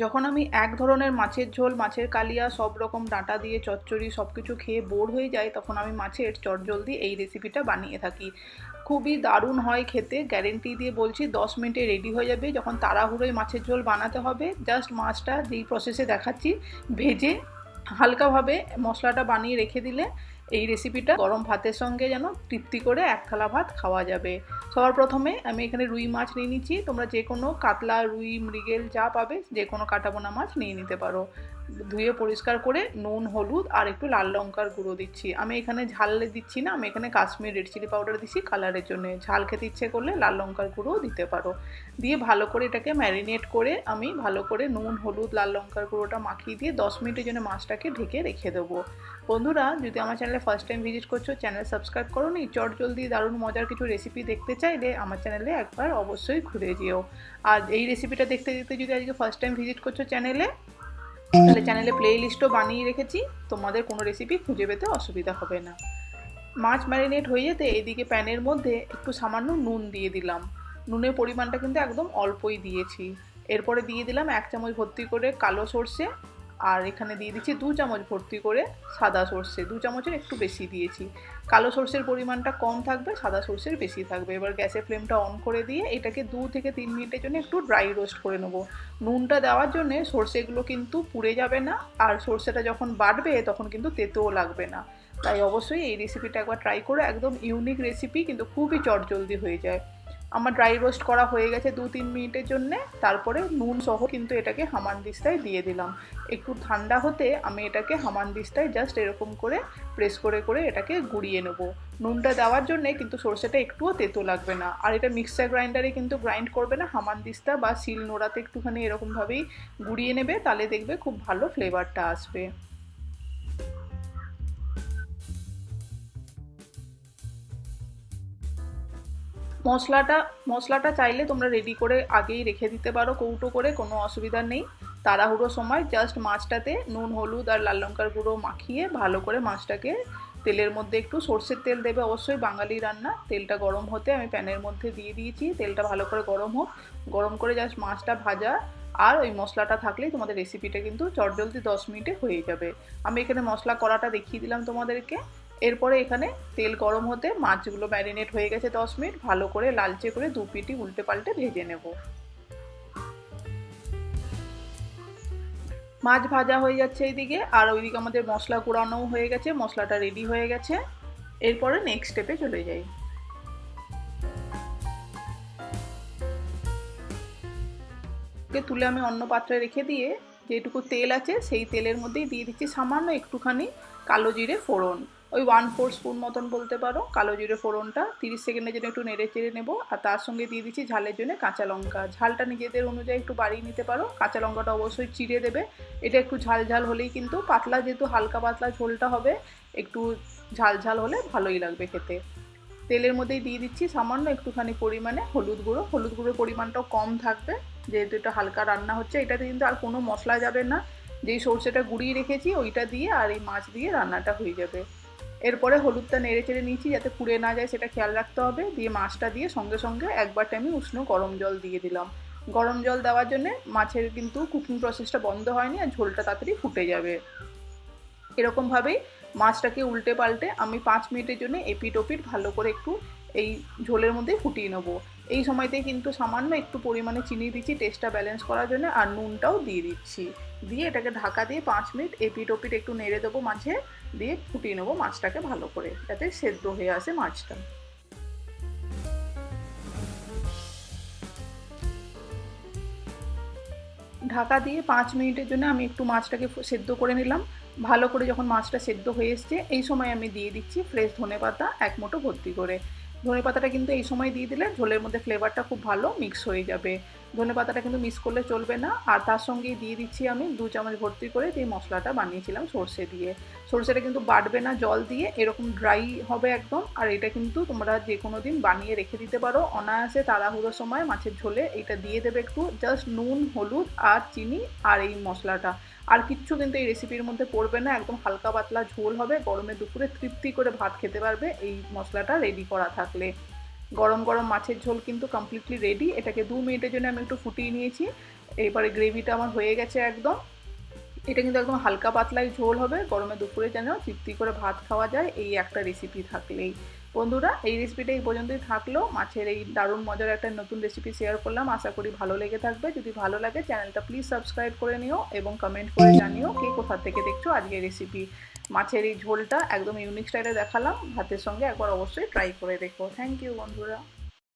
যখন আমি এক ধরনের মাছের ঝোল, মাছের কালিয়া, সব রকম ডাঁটা দিয়ে চচ্চড়ি সব কিছু খেয়ে বোর হয়ে যায় তখন আমি মাছের চটজলদি এই রেসিপিটা বানিয়ে থাকি। খুবই দারুণ হয় খেতে গ্যারেন্টি দিয়ে বলছি, দশ মিনিটে রেডি হয়ে যাবে। যখন তাড়াহুড়োয় মাছের ঝোল বানাতে হবে জাস্ট মাছটা যেই প্রসেসে দেখাচ্ছি, ভেজে হালকাভাবে মশলাটা বানিয়ে রেখে দিলে এই রেসিপিটা গরম ভাতের সঙ্গে যেন তৃপ্তি করে এক থালা ভাত খাওয়া যাবে। সবার প্রথমে আমি এখানে রুই মাছ নিয়ে নিচ্ছি। তোমরা যে কোনো কাতলা, রুই, মৃগেল যা পাবে যে কোনো কাটাবোনা মাছ নিয়ে নিতে পারো। ধুয়ে পরিষ্কার করে নুন, হলুদ আর একটু লাল লঙ্কার গুঁড়ো দিচ্ছি। আমি এখানে ঝাল দিচ্ছি না, আমি এখানে কাশ্মীর রেড চিলি পাউডার দিচ্ছি কালারের জন্য। ঝাল খেতে ইচ্ছে করলে লাল লঙ্কার গুঁড়োও দিতে পারো। দিয়ে ভালো করে এটাকে ম্যারিনেট করে আমি ভালো করে নুন, হলুদ, লাল লঙ্কার গুঁড়োটা মাখিয়ে দিয়ে দশ মিনিটের জন্য মাছটাকে ঢেকে রেখে দেবো। বন্ধুরা, যদি আমার চ্যানেলে ফার্স্ট টাইম ভিজিট করছ চ্যানেল সাবস্ক্রাইব করো নি চট জলদি দারুণ মজার কিছু রেসিপি দেখতে চাইলে আমার চ্যানেলে একবার অবশ্যই ঘুরে যেও। আর এই রেসিপিটা দেখতে দেখতে যদি আজকে ফার্স্ট টাইম ভিজিট করছ চ্যানেলে তাহলে চ্যানেলে প্লে লিস্টও বানিয়ে রেখেছি। তোমাদের কোনো রেসিপি খুঁজে পেতে অসুবিধা হবে না। মাছ ম্যারিনেট হয়ে যেতে এদিকে প্যানের মধ্যে একটু সামান্য নুন দিয়ে দিলাম। নুনের পরিমাণটা কিন্তু একদম অল্পই দিয়েছি। এরপরে দিয়ে দিলাম এক চামচ ভর্তি করে কালো সর্ষে আর এখানে দিয়ে দিচ্ছি দু চামচ ভর্তি করে সাদা সর্ষে, দু চামচের একটু বেশি দিয়েছি। কালো সর্ষের পরিমাণটা কম থাকবে, সাদা সর্ষের বেশি থাকবে। এবার গ্যাসের ফ্লেমটা অন করে দিয়ে এটাকে দু থেকে তিন মিনিটের জন্য একটু ড্রাই রোস্ট করে নেব। নুনটা দেওয়ার জন্যে সর্ষেগুলো কিন্তু পুড়ে যাবে না, আর সর্ষেটা যখন বাটবে তখন কিন্তু তেতেও লাগবে না। তাই অবশ্যই এই রেসিপিটা একবার ট্রাই করে, একদম ইউনিক রেসিপি কিন্তু খুবই চটজলদি হয়ে যায়। আমার ড্রাই রোস্ট করা হয়ে গেছে দু তিন মিনিটের জন্যে। তারপরে নুন সহ কিন্তু এটাকে হামান দিস্তায় দিয়ে দিলাম। একটু ঠান্ডা হতে আমি এটাকে হামান দিস্তায় জাস্ট এরকম করে প্রেস করে করে এটাকে গুঁড়িয়ে নেব। নুনটা দেওয়ার জন্যে কিন্তু সর্ষেটা একটুও তেতো লাগবে না। আর এটা মিক্সার গ্রাইন্ডারে কিন্তু গ্রাইন্ড করবে না, হামান দিস্তা বা শিল নোড়াতে একটুখানি এরকমভাবেই গুঁড়িয়ে নেবে, তাহলে দেখবে খুব ভালো ফ্লেভারটা আসবে। মশলাটা মশলাটা চাইলে তোমরা রেডি করে আগেই রেখে দিতে পারো, কৌটো করে, কোনো অসুবিধা নেই। তাড়াহুড়োর সময় জাস্ট মাছটাতে নুন, হলুদ আর লাল লঙ্কার গুঁড়ো মাখিয়ে ভালো করে মাছটাকে তেলের মধ্যে একটু সর্ষের তেল দেবে অবশ্যই, বাঙালি রান্না। তেলটা গরম হতে আমি প্যানের মধ্যে দিয়ে দিয়েছি, তেলটা ভালো করে গরম হোক। গরম করে জাস্ট মাছটা ভাজা আর ওই মশলাটা থাকলেই তোমাদের রেসিপিটা কিন্তু চটজলদি দশ মিনিটে হয়ে যাবে। আমি এখানে মশলা করাটা দেখিয়ে দিলাম তোমাদেরকে। এরপরে এখানে তেল গরম হতে মাছগুলো ম্যারিনেট হয়ে গেছে দশ মিনিট। ভালো করে লালচে করে দু পিটি উল্টে পাল্টে ভেজে নেব। মাছ ভাজা হয়ে যাচ্ছে এইদিকে। আর ওইদিকে আমাদের মশলা কুড়ানোও হয়ে গেছে, মশলাটা রেডি হয়ে গেছে। এরপরে নেক্সট স্টেপে চলে যাই। তুলে আমি অন্য পাত্রে রেখে দিয়ে যেটুকু তেল আছে সেই তেলের মধ্যেই দিয়ে দিচ্ছি সামান্য একটুখানি কালো জিরে ফোড়ন। ওই ওয়ান ফোর স্পুন মতন বলতে পারো, কালো জিরে ফোড়নটা। তিরিশ সেকেন্ডের জন্য একটু নেড়ে চেড়ে নেব, আর তার সঙ্গে দিয়ে দিচ্ছি ঝালের জন্য কাঁচা লঙ্কা। ঝালটা নিজেদের অনুযায়ী একটু বাড়িয়ে নিতে পারো, কাঁচা লঙ্কাটা অবশ্যই চিড়ে দেবে। এটা একটু ঝাল ঝাল হলেই কিন্তু পাতলা যেহেতু হালকা পাতলা ঝোলটা হবে, একটু ঝাল ঝাল হলে ভালোই লাগবে খেতে। তেলের মধ্যেই দিয়ে দিচ্ছি সামান্য একটুখানি পরিমাণে হলুদ গুঁড়ো। হলুদ গুঁড়োর পরিমাণটাও কম থাকবে, যেহেতু এটা হালকা রান্না হচ্ছে। এটাতে কিন্তু আর কোনো মশলা যাবে না। যেই সর্ষেটা গুঁড়িয়ে রেখেছি, ওইটা দিয়ে আর এই মাছ দিয়ে রান্নাটা হয়ে যাবে। এরপরে হলুদটা নেড়ে চেড়ে নিয়েছি যাতে পুড়ে না যায়, সেটা খেয়াল রাখতে হবে। দিয়ে মাছটা দিয়ে সঙ্গে সঙ্গে একবার আমি উষ্ণ গরম জল দিয়ে দিলাম। গরম জল দেওয়ার জন্য মাছের কিন্তু কুকিং প্রসেসটা বন্ধ হয়নি আর ঝোলটা তাড়াতাড়ি ফুটে যাবে। এরকমভাবেই মাছটাকে উল্টে পাল্টে আমি পাঁচ মিনিটের জন্য এপিট ওপিট ভালো করে একটু এই ঝোলের মধ্যে ফুটিয়ে নেব। এই সময়তে কিন্তু সামান্য একটু পরিমাণে চিনি দিচ্ছি টেস্টটা ব্যালেন্স করার জন্য, আর নুনটাও দিয়ে দিচ্ছি। দিয়ে এটাকে ঢাকা দিয়ে পাঁচ মিনিট এপিট ওপিট একটু নেড়ে দেবো মাঝে, দিয়ে ফুটিয়ে নেব মাছটাকে ভালো করে, যাতে সেদ্ধ হয়ে আসে মাছটা। ঢাকা দিয়ে পাঁচ মিনিটের জন্য আমি একটু মাছটাকে সেদ্ধ করে নিলাম। ভালো করে যখন মাছটা সেদ্ধ হয়ে এসছে, এই সময় আমি দিয়ে দিচ্ছি ফ্রেশ ধনে পাতা এক মুঠো ভর্তি করে। ধনে পাতাটা কিন্তু এই সময় দিয়ে দিলে ঝোলের মধ্যে ফ্লেভারটা খুব ভালো মিক্স হয়ে যাবে। ধনে পাতাটা কিন্তু মিক্স করলে চলবে না। আর তার সঙ্গেই দিয়ে দিচ্ছি আমি দু চামচ ভর্তি করে যে মশলাটা বানিয়েছিলাম সর্ষে দিয়ে। সর্ষেটা কিন্তু বাটবে না জল দিয়ে, এরকম ড্রাই হবে একদম। আর এটা কিন্তু তোমরা যে কোনো দিন বানিয়ে রেখে দিতে পারো। অনায়াসে তাড়াহুড়োর সময় মাছের ঝোলে এটা দিয়ে দেবে একটু। জাস্ট নুন, হলুদ আর চিনি আর এই মশলাটা। আর কিচ্ছু কিন্তু এই রেসিপির মধ্যে পড়বে না, একদম হালকা পাতলা ঝোল হবে, গরমে দুপুরে তৃপ্তি করে ভাত খেতে পারবে, এই মশলাটা রেডি করা থাকলে। গরম গরম মাছের ঝোল কিন্তু কমপ্লিটলি রেডি এটাকে দু মিনিটের জন্য আমি একটু ফুটিয়ে নিয়েছি, এরপরে গ্রেভিটা আমার হয়ে গেছে একদম। এটা কিন্তু একদম হালকা পাতলাই ঝোল হবে, গরমে দুপুরে যেন তৃপ্তি করে ভাত খাওয়া যায়, এই একটা রেসিপি থাকলেই। বন্ধুরা, এই রেসিপিটা এই পর্যন্তই থাকল। মাছের এই দারুণ মজার একটা নতুন রেসিপি শেয়ার করলাম। আশা করি ভালো লেগে থাকবে। যদি ভালো লাগে, চ্যানেলটা প্লিজ সাবস্ক্রাইব করে নিও এবং কমেন্ট করে জানিও কে কোথা থেকে দেখছ আজকে রেসিপি মাছের এই ঝোলটা একদম ইউনিক স্টাইলে দেখালাম। ভাতের সঙ্গে একবার অবশ্যই ট্রাই করে দেখো। থ্যাংক ইউ বন্ধুরা।